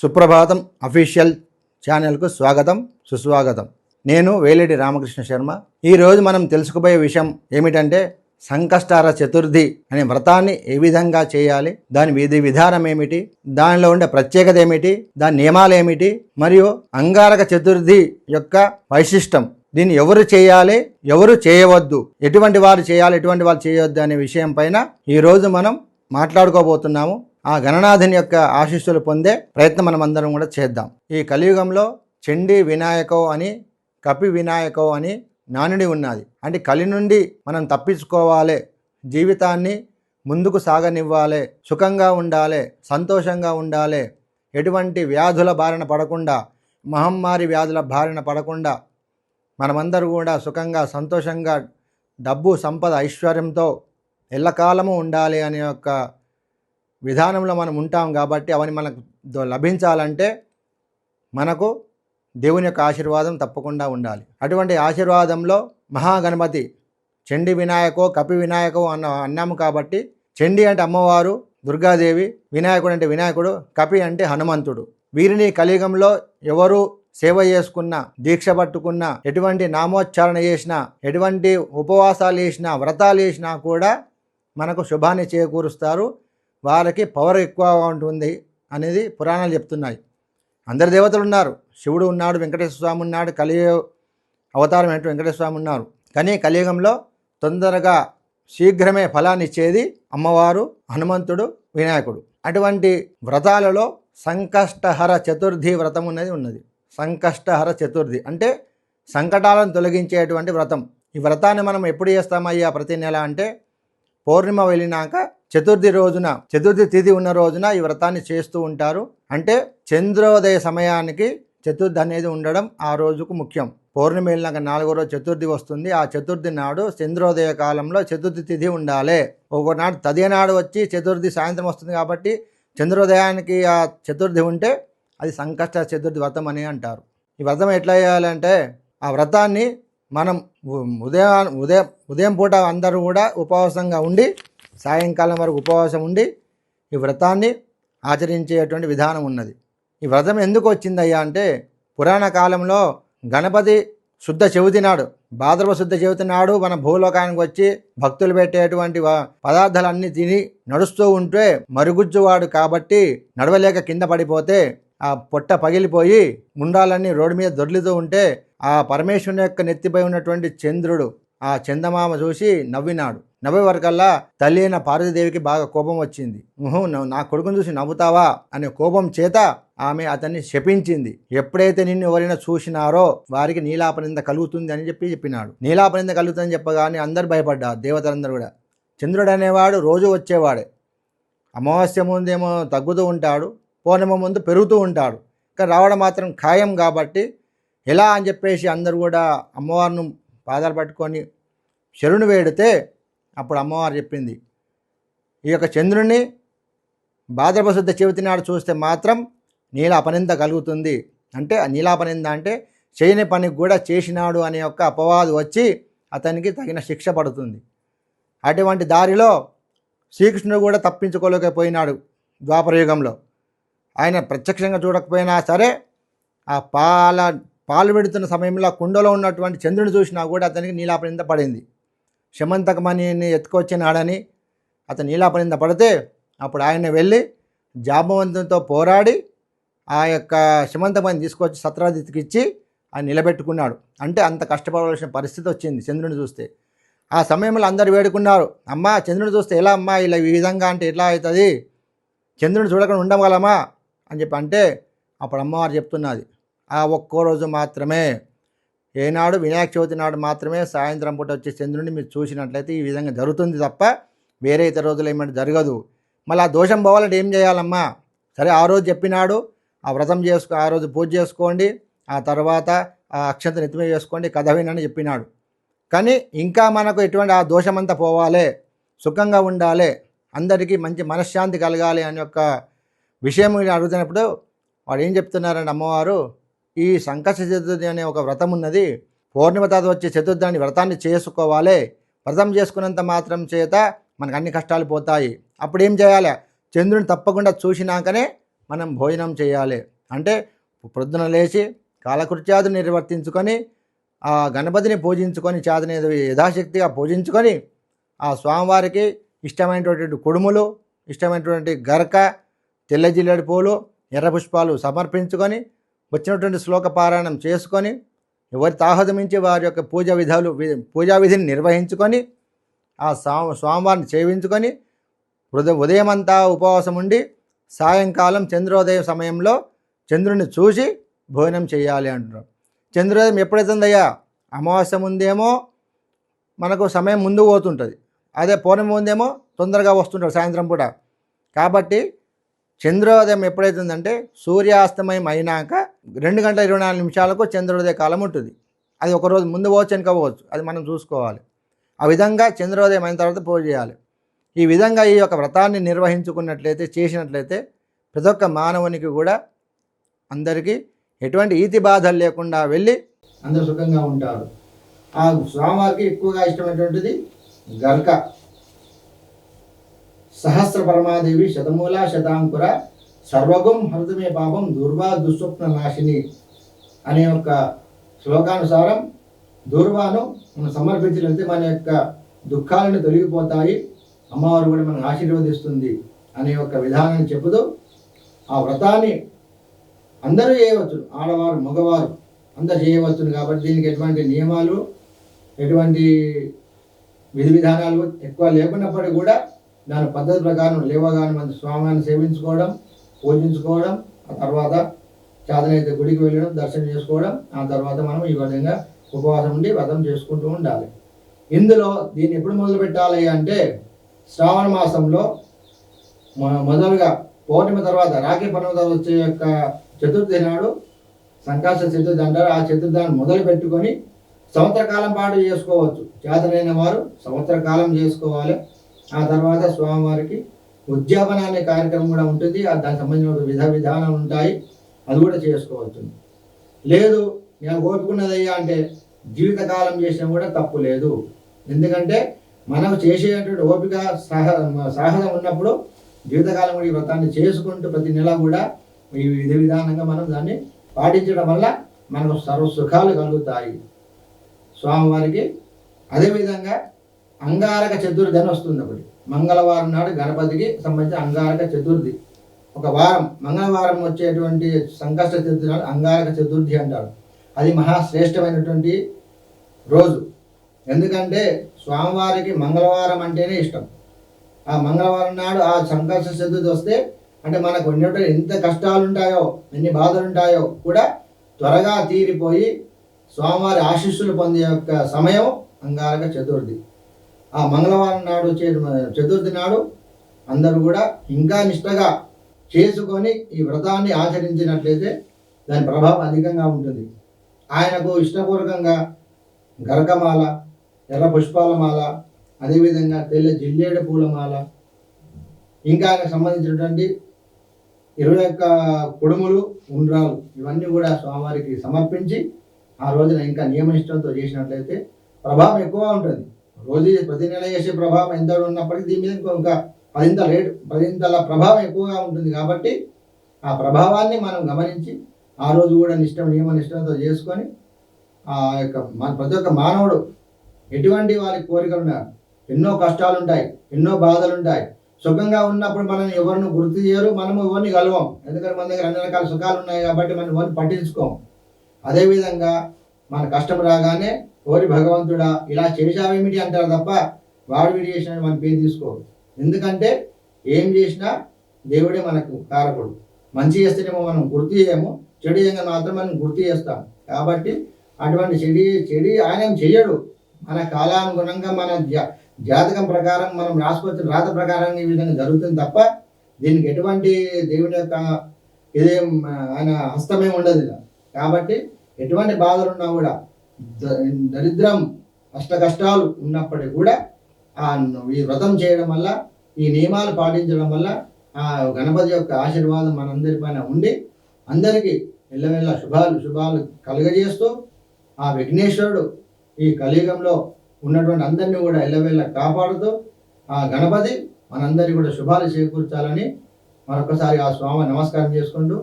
సుప్రభాతం official ఛానల్కు స్వాగతం సుస్వాగతం. నేను వేలేటి రామకృష్ణ శర్మ. ఈరోజు మనం తెలుసుకోబోయే విషయం ఏమిటంటే సంకష్టార చతుర్థి అనే వ్రతాన్ని ఏ విధంగా చేయాలి దాని విధి విధానం ఏమిటి దానిలో ఉండే ప్రత్యేకత ఏమిటి దాని నియమాలు ఏమిటి మరియు అంగారక చతుర్థి యొక్క వైశిష్టం. దీన్ని ఎవరు చేయాలి ఎవరు చేయవద్దు ఎటువంటి వారు చేయాలి ఎటువంటి వారు చేయవద్దు అనే విషయం పైన ఈరోజు మనం మాట్లాడుకోబోతున్నాము. ఆ గణనాథుని యొక్క ఆశీస్సులు పొందే ప్రయత్నం మనం అందరం కూడా చేద్దాం. ఈ కలియుగంలో చండీ వినాయకో అని కపి వినాయకో అని నానుడి ఉన్నది. అంటే కలి నుండి మనం తప్పించుకోవాలి జీవితాన్ని ముందుకు సాగనివ్వాలి సుఖంగా ఉండాలి సంతోషంగా ఉండాలి ఎటువంటి వ్యాధుల బారిన పడకుండా మహమ్మారి వ్యాధుల బారిన పడకుండా మనమందరూ కూడా సుఖంగా సంతోషంగా డబ్బు సంపద ఐశ్వర్యంతో ఎల్లకాలము ఉండాలి అనే యొక్క విధానంలో మనం ఉంటాం కాబట్టి అవన్నీ మనకు లభించాలంటే మనకు దేవుని యొక్క ఆశీర్వాదం తప్పకుండా ఉండాలి. అటువంటి ఆశీర్వాదంలో మహాగణపతి చండి వినాయకో కపి వినాయకో అన్న అన్నాము కాబట్టి చండి అంటే అమ్మవారు దుర్గాదేవి వినాయకుడు అంటే వినాయకుడు కపి అంటే హనుమంతుడు. వీరిని కలియుగంలో ఎవరు సేవ చేసుకున్న దీక్ష పట్టుకున్న ఎటువంటి నామోచ్చారణ చేసినా ఎటువంటి ఉపవాసాలు చేసినా వ్రతాలు చేసినా కూడా మనకు శుభాన్ని చేకూరుస్తారు. వారికి పవర్ ఎక్కువగా ఉంటుంది అనేది పురాణాలు చెప్తున్నాయి. అందరి దేవతలు ఉన్నారు. శివుడు ఉన్నాడు వెంకటేశ్వర స్వామి ఉన్నాడు కలియుగ అవతారం ఏంటో వెంకటేశ్వర స్వామి ఉన్నారు. కానీ కలియుగంలో తొందరగా శీఘ్రమే ఫలాన్ని ఇచ్చేది అమ్మవారు హనుమంతుడు వినాయకుడు. అటువంటి వ్రతాలలో సంకష్టహర చతుర్థి వ్రతం అనేది ఉన్నది. సంకష్టహర చతుర్థి అంటే సంకటాలను తొలగించేటువంటి వ్రతం. ఈ వ్రతాన్ని మనం ఎప్పుడు చేస్తామయ్యా ప్రతి నెల అంటే పౌర్ణిమ వెళ్ళినాక చతుర్థి రోజున చతుర్థి తిథి ఉన్న రోజున ఈ వ్రతాన్ని చేస్తూ ఉంటారు. అంటే చంద్రోదయ సమయానికి చతుర్థి అనేది ఉండడం ఆ రోజుకు ముఖ్యం. పౌర్ణమి వెళ్ళినాక నాలుగో రోజు చతుర్థి వస్తుంది. ఆ చతుర్థి నాడు చంద్రోదయ కాలంలో చతుర్థి తిథి ఉండాలి. ఒకనాడు తదే నాడు వచ్చి చతుర్థి సాయంత్రం వస్తుంది కాబట్టి చంద్రోదయానికి ఆ చతుర్థి ఉంటే అది సంకష్ట చతుర్థి వ్రతం అని అంటారు. ఈ వ్రతం ఎట్లా చేయాలంటే ఆ వ్రతాన్ని మనం ఉదయం ఉదయం ఉదయం పూట అందరూ కూడా ఉపవాసంగా ఉండి సాయంకాలం వరకు ఉపవాసం ఉండి ఈ వ్రతాన్ని ఆచరించేటువంటి విధానం ఉన్నది. ఈ వ్రతం ఎందుకు వచ్చిందయ్యా అంటే పురాణ కాలంలో గణపతి శుద్ధ చవితి నాడు భాద్రవ శుద్ధ చవితి నాడు మన భూలోకానికి వచ్చి భక్తులు పెట్టేటువంటి పదార్థాలన్నీ తిని నడుస్తూ ఉంటే మరుగుజ్జువాడు కాబట్టి నడవలేక కింద పడిపోతే ఆ పొట్ట పగిలిపోయి ముండాలన్నీ రోడ్డు మీద దొర్లుతూ ఉంటే ఆ పరమేశ్వరుని యొక్క నెత్తిపై ఉన్నటువంటి చంద్రుడు ఆ చందమామ చూసి నవ్వినాడు. నవ్వే వరకల్లా తల్లి అయిన పార్వతీదేవికి బాగా కోపం వచ్చింది. "ఉహు, నా కొడుకుని చూసి నవ్వుతావా? అనే కోపం చేత ఆమె అతన్ని శపించింది. ఎప్పుడైతే నిన్ను ఎవరైనా చూసినారో వారికి నీలాపనింద కలుగుతుంది అని చెప్పి చెప్పినాడు. నీలాపనింద కలుగుతుందని చెప్పగానే అందరు భయపడ్డారు దేవతలందరూ కూడా. చంద్రుడు అనేవాడు రోజు వచ్చేవాడే. అమావాస్య ముందేమో తగ్గుతూ ఉంటాడు పౌర్ణిమ ముందు పెరుగుతూ ఉంటాడు. కానీ రావడం మాత్రం ఖాయం కాబట్టి ఎలా అని చెప్పేసి అందరూ కూడా అమ్మవారిని పాదాలు పట్టుకొని శరుణు వేడితే అప్పుడు అమ్మవారు చెప్పింది. ఈ యొక్క చంద్రుని భాద్రపశుద్ధ చవితి నాడు చూస్తే మాత్రం నీలాపనింద కలుగుతుంది. అంటే ఆ నీలాపనింద అంటే చేయని పనికి కూడా చేసినాడు అనే యొక్క అపవాదు వచ్చి అతనికి తగిన శిక్ష పడుతుంది. అటువంటి దారిలో శ్రీకృష్ణుడు కూడా తప్పించుకోలేకపోయినాడు ద్వాపరయుగంలో. ఆయన ప్రత్యక్షంగా చూడకపోయినా సరే ఆ పాల పాలు పెడుతున్న సమయంలో కుండలో ఉన్నటువంటి చంద్రుని చూసినా కూడా అతనికి నీలాపనింద పడింది. శమంతకమణిని ఎత్తుకొచ్చినాడని అతను నీలాపనింద పడితే అప్పుడు ఆయన వెళ్ళి జాబవంతునితో పోరాడి ఆ యొక్క శమంతకమణి తీసుకొచ్చి సత్రాదిత్యకి ఇచ్చి ఆయన నిలబెట్టుకున్నాడు. అంటే అంత కష్టపడవలసిన పరిస్థితి వచ్చింది చంద్రుని చూస్తే. ఆ సమయంలో అందరు వేడుకున్నారు. అమ్మా చంద్రుని చూస్తే ఎలా అమ్మా ఇలా ఈ విధంగా అంటే ఎట్లా అవుతుంది? చంద్రుని చూడకుండా ఉండగలమా? అని చెప్పి అంటే అప్పుడు అమ్మవారు చెప్తున్నది. ఆ ఒక్కో రోజు మాత్రమే ఏనాడు వినాయక చవితి నాడు మాత్రమే సాయంత్రం పూట వచ్చే చంద్రుడిని మీరు చూసినట్లయితే ఈ విధంగా జరుగుతుంది తప్ప వేరే ఇతర రోజులు ఏమంటే జరగదు. మళ్ళీ ఆ దోషం పోవాలంటే ఏం చేయాలమ్మా? సరే ఆ రోజు చెప్పినాడు ఆ వ్రతం చేసుకో ఆ రోజు పూజ చేసుకోండి ఆ తర్వాత ఆ అక్షంత నెత్తిమీద చేసుకోండి కథ వినని చెప్పినాడు. కానీ ఇంకా మనకు ఎటువంటి ఆ దోషమంతా పోవాలి సుఖంగా ఉండాలి అందరికీ మంచి మనశ్శాంతి కలగాలి అని యొక్క విషయం అడుగుతున్నప్పుడు వాడు ఏం చెప్తున్నారండి అమ్మవారు ఈ సంకట చతుర్థి అనే ఒక వ్రతం ఉన్నది. పౌర్ణిమ తర్వాత వచ్చే చతుర్థాన్ని వ్రతాన్ని చేసుకోవాలి. వ్రతం చేసుకున్నంత మాత్రం చేత మనకు అన్ని కష్టాలు పోతాయి. అప్పుడు ఏం చేయాలి? చంద్రుని తప్పకుండా చూసినాకనే మనం భోజనం చేయాలి. అంటే ప్రొద్దున లేచి కాలకృత్యాలు నిర్వర్తించుకొని ఆ గణపతిని పూజించుకొని చేతనే యథాశక్తిగా పూజించుకొని ఆ స్వామివారికి ఇష్టమైనటువంటి కుడుములు ఇష్టమైనటువంటి గరక తెల్ల జిల్లెడి పూలు ఎర్ర పుష్పాలు సమర్పించుకొని వచ్చినటువంటి శ్లోక పారాయణం చేసుకొని ఎవరి తాహతమించి వారి యొక్క పూజ విధాలు పూజా విధిని నిర్వహించుకొని ఆ స్వామివారిని సేవించుకొని ఉదయం ఉదయం అంతా ఉపవాసం ఉండి సాయంకాలం చంద్రోదయం సమయంలో చంద్రుని చూసి భోజనం చేయాలి అంటున్నారు చంద్రోదయం ఎప్పుడైతుందయ్యా? అమావాస్య ముందేమో మనకు సమయం ముందు పోతుంటుంది. అదే పౌర్ణమి ముందేమో తొందరగా వస్తుంటారు సాయంత్రం పూట. కాబట్టి చంద్రోదయం ఎప్పుడైతుందంటే సూర్యాస్తమయం అయినాక రెండు గంటల ఇరవై నాలుగు నిమిషాలకు చంద్రోదయ కాలం ఉంటుంది. అది ఒకరోజు ముందు పోవచ్చు వెనుక పోవచ్చు. అది మనం చూసుకోవాలి. ఆ విధంగా చంద్రోదయం అయిన తర్వాత పూజ చేయాలి. ఈ విధంగా ఈ యొక్క వ్రతాన్ని నిర్వహించుకున్నట్లయితే చేసినట్లయితే ప్రతి ఒక్క మానవునికి కూడా అందరికీ ఎటువంటి ఈతి బాధలు లేకుండా వెళ్ళి అందరూ సుఖంగా ఉంటారు. ఆ స్వామివారికి ఎక్కువగా ఇష్టమైనటువంటిది గర్క. సహస్ర పరమాదేవి శతమూల శతాంకుర సర్వగం హృదమే పాపం దుర్వా దుస్వప్న నాశిని అనే ఒక శ్లోకానుసారం దూర్వాను మనం సమర్పించినట్లయితే మన యొక్క దుఃఖాలను తొలగిపోతాయి. అమ్మవారు కూడా మనం ఆశీర్వదిస్తుంది అనే ఒక విధానాన్ని చెబుతూ ఆ వ్రతాన్ని అందరూ చేయవచ్చు. ఆడవారు మగవారు అందరు చేయవచ్చును కాబట్టి దీనికి ఎటువంటి నియమాలు ఎటువంటి విధి విధానాలు ఎక్కువ లేకున్నప్పటికీ కూడా దాని పద్ధతి ప్రకారం లేవగానే మన స్వామిని సేవించుకోవడం పూజించుకోవడం ఆ తర్వాత చేతనైతే గుడికి వెళ్ళడం దర్శనం చేసుకోవడం ఆ తర్వాత మనం ఈ విధంగా ఉపవాసం ఉండి వ్రతం చేసుకుంటూ ఉండాలి. ఇందులో దీన్ని ఎప్పుడు మొదలు పెట్టాలి అంటే శ్రావణ మాసంలో మొదలుగా పౌర్ణమి తర్వాత రాఖీ పౌర్ణమి తర్వాత వచ్చే యొక్క చతుర్థి నాడు సంకాశ చతుర్థి అంటారు ఆ చతుర్థాన్ని మొదలు పెట్టుకొని సంవత్సర కాలం పాటు చేసుకోవచ్చు. చేతనైన వారు సంవత్సర కాలం చేసుకోవాలి. ఆ తర్వాత స్వామివారికి ఉద్యాపన అనే కార్యక్రమం కూడా ఉంటుంది. దానికి సంబంధించిన విధ విధానాలు ఉంటాయి. అది కూడా చేసుకోవచ్చు లేదు నేను ఓపుకున్నదయ్యా అంటే జీవితకాలం చేసినా కూడా తప్పు లేదు. ఎందుకంటే మనం చేసేటువంటి ఓపిక సహ సాహసం ఉన్నప్పుడు జీవితకాలం కూడా ఈ వ్రతాన్ని చేసుకుంటూ ప్రతి నెల కూడా ఈ విధి విధానంగా మనం దాన్ని పాటించడం వల్ల మనకు సర్వ సుఖాలు కలుగుతాయి. స్వామివారికి అదేవిధంగా అంగారక చతుర్థి అని వస్తుంది ఒకటి. మంగళవారం నాడు గణపతికి సంబంధించిన అంగారక చతుర్థి. ఒక వారం మంగళవారం వచ్చేటువంటి సంకష్ట చతుర్థి నాడు అంగారక చతుర్థి అంటారు. అది మహాశ్రేష్టమైనటువంటి రోజు. ఎందుకంటే స్వామివారికి మంగళవారం అంటేనే ఇష్టం. ఆ మంగళవారం నాడు ఆ సంకర్ష చతుర్థి వస్తే అంటే మనకు ఉన్నటువంటి ఎంత కష్టాలు ఉంటాయో ఎన్ని బాధలు ఉంటాయో కూడా త్వరగా తీరిపోయి స్వామివారి ఆశీస్సులు పొందే యొక్క సమయం అంగారక చతుర్థి. ఆ మంగళవారం నాడు చతుర్థి నాడు అందరూ కూడా ఇంకా నిష్టగా చేసుకొని ఈ వ్రతాన్ని ఆచరించినట్లయితే దాని ప్రభావం అధికంగా ఉంటుంది. ఆయనకు ఇష్టపూర్వకంగా గరకమాల ఎర్ర పుష్పాల మాల అదేవిధంగా తెల్ల జిల్లేడు పూలమాల ఇంకా ఆయనకు సంబంధించినటువంటి ఇరవై ఒక్క కుడుములు ఉండ్రాలు ఇవన్నీ కూడా స్వామివారికి సమర్పించి ఆ రోజున ఇంకా నియమనిష్టంతో చేసినట్లయితే ప్రభావం ఎక్కువ ఉంటుంది. రోజు ప్రతి నెల చేసే ప్రభావం ఎంత ఉన్నప్పటికీ దీని మీద ఇంకో- ఇంకా పదింత రేటు పదింతల ప్రభావం ఎక్కువగా ఉంటుంది కాబట్టి ఆ ప్రభావాన్ని మనం గమనించి ఆ రోజు కూడా నిష్టం నియమ నిష్టంతో చేసుకొని ఆ యొక్క మన ప్రతి ఒక్క మానవుడు ఎటువంటి వారి కోరికలు ఉన్నాయి ఎన్నో కష్టాలు ఉంటాయి ఎన్నో బాధలు ఉంటాయి సుఖంగా ఉన్నప్పుడు మనం ఎవరిని గుర్తు చేయరు మనము ఎవరిని కలవం. ఎందుకంటే మన దగ్గర అన్ని రకాల సుఖాలు ఉన్నాయి కాబట్టి మనం ఎవరిని పట్టించుకోము. అదేవిధంగా మన కష్టం రాగానే ఓరి భగవంతుడా ఇలా చేశావేమిటి అంటారు తప్ప వాడు వీడు చేసిన మన పేరు తీసుకోరు. ఎందుకంటే ఏం చేసినా దేవుడే మనకు కారకుడు. మంచి చేస్తేనేమో మనం గుర్తు చేయము చెడు చేయంగా మాత్రం మనం గుర్తు చేస్తాం. కాబట్టి అటువంటి చెడి చెడి ఆయన ఏం చెయ్యడు. మన కాలానుగుణంగా మన జాతకం ప్రకారం మనం రాసుకొచ్చిన రాత ప్రకారం ఈ విధంగా జరుగుతుంది తప్ప దీనికి ఎటువంటి దేవుని యొక్క ఇదేం ఆయన హస్తమే ఉండదు. కాబట్టి ఎటువంటి బాధలు ఉన్నా కూడా దరిద్రం అష్ట కష్టాలు ఉన్నప్పటికీ కూడా ఆ ఈ వ్రతం చేయడం వల్ల ఈ నియమాలు పాటించడం వల్ల ఆ గణపతి యొక్క ఆశీర్వాదం మనందరి పైన ఉండి అందరికీ ఎల్లవెల్ల శుభాలు శుభాలు కలుగజేస్తూ ఆ విఘ్నేశ్వరుడు ఈ కలియుగంలో ఉన్నటువంటి అందరినీ కూడా ఎల్లవెల్ల కాపాడుతూ ఆ గణపతి మనందరికీ కూడా శుభాలు చేకూర్చాలని మరొకసారి ఆ స్వామి నమస్కారం చేసుకుంటూ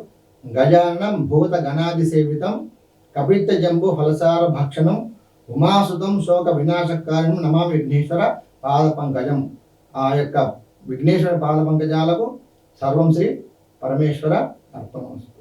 గజానం భూత గణాది సేవితం కపిత్త జంబు ఫలసార భక్షణం ఉమాసుతం శోక వినాశకార్యం నమా విఘ్నేశ్వర పాద పంకజం. ఆ యొక్క విఘ్నేశ్వర పాద పంకజాలకు సర్వం శ్రీ పరమేశ్వర అర్పణం